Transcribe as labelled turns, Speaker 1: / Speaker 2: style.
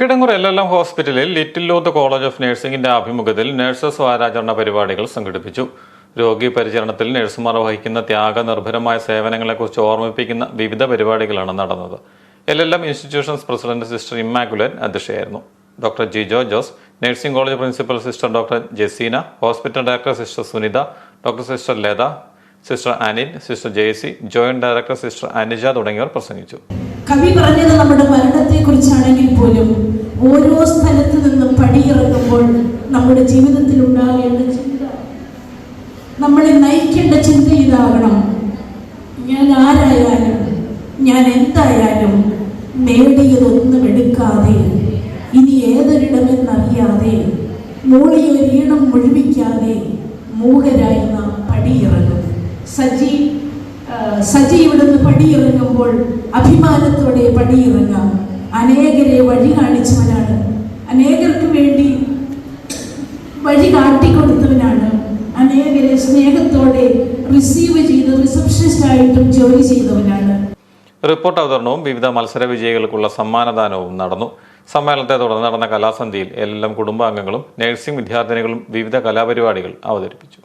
Speaker 1: Kidangoor L L M ഹോസ്പിറ്റലിൽ little Lourdes college of നഴ്സിംഗിന്റെ ആഭിമുഖ്യത്തിൽ നഴ്സസ് വാരാചരണ പരിപാടികൾ സംഘടിപ്പിച്ചു. രോഗി പരിചരണത്തിൽ നഴ്സുമാർ വഹിക്കുന്ന ത്യാഗനിർഭരമായ സേവനങ്ങളെക്കുറിച്ച് ഓർമ്മിപ്പിക്കുന്ന വിവിധ പരിപാടികളാണ് നടന്നത്. L L M institutions president sister Immaculate അധ്യക്ഷയായിരുന്നു. Doctor Jijo Jose nursing college principal sister doctor Jeseena hospital director sister Sunitha doctor sister Latha sister Anil sister Jaisy joint director sister Anuja തുടങ്ങിയവർ പ്രസംഗിച്ചു.
Speaker 2: കവി പറഞ്ഞത് നമ്മുടെ മരണത്തെ ജീവിതത്തിൽ ഉണ്ടാകേണ്ട ചിന്ത. നമ്മളെ നയിക്കേണ്ട ചിന്ത ഇതാകണം. ഞാൻ ആരായാലും ഞാൻ എന്തായാലും നേടിയതൊന്നും എടുക്കാതെ ഇനി ഏതൊരിടമെന്നറിയാതെ മൂളിയൊരീണം മുഴുവിക്കാതെ മൂകരായി നാം പടിയിറങ്ങും. സജി സജി ഇവിടുന്ന് പടിയിറങ്ങുമ്പോൾ അഭിമാനത്തോടെ പടിയിറങ്ങാം. അനേകരെ വഴി കാണിച്ചവനാണ് വഴി കാട്ടിക്കൊടുത്തവനാണ്. അനേകരെ സ്നേഹത്തോടെ റിസീവ് ചെയ്ത് റിസപ്ഷനിസ്റ്റ് ആയിട്ടും ജോലി ചെയ്തവനാണ്.
Speaker 1: റിപ്പോർട്ട് അവതരണവും വിവിധ മത്സര വിജയികൾക്കുള്ള സമ്മാനദാനവും നടന്നു. സമ്മേളനത്തെ തുടർന്ന് നടന്ന കലാസന്ധിയിൽ എല്ലാം കുടുംബാംഗങ്ങളും നഴ്സിംഗ് വിദ്യാർത്ഥിനികളും വിവിധ കലാപരിപാടികൾ അവതരിപ്പിച്ചു.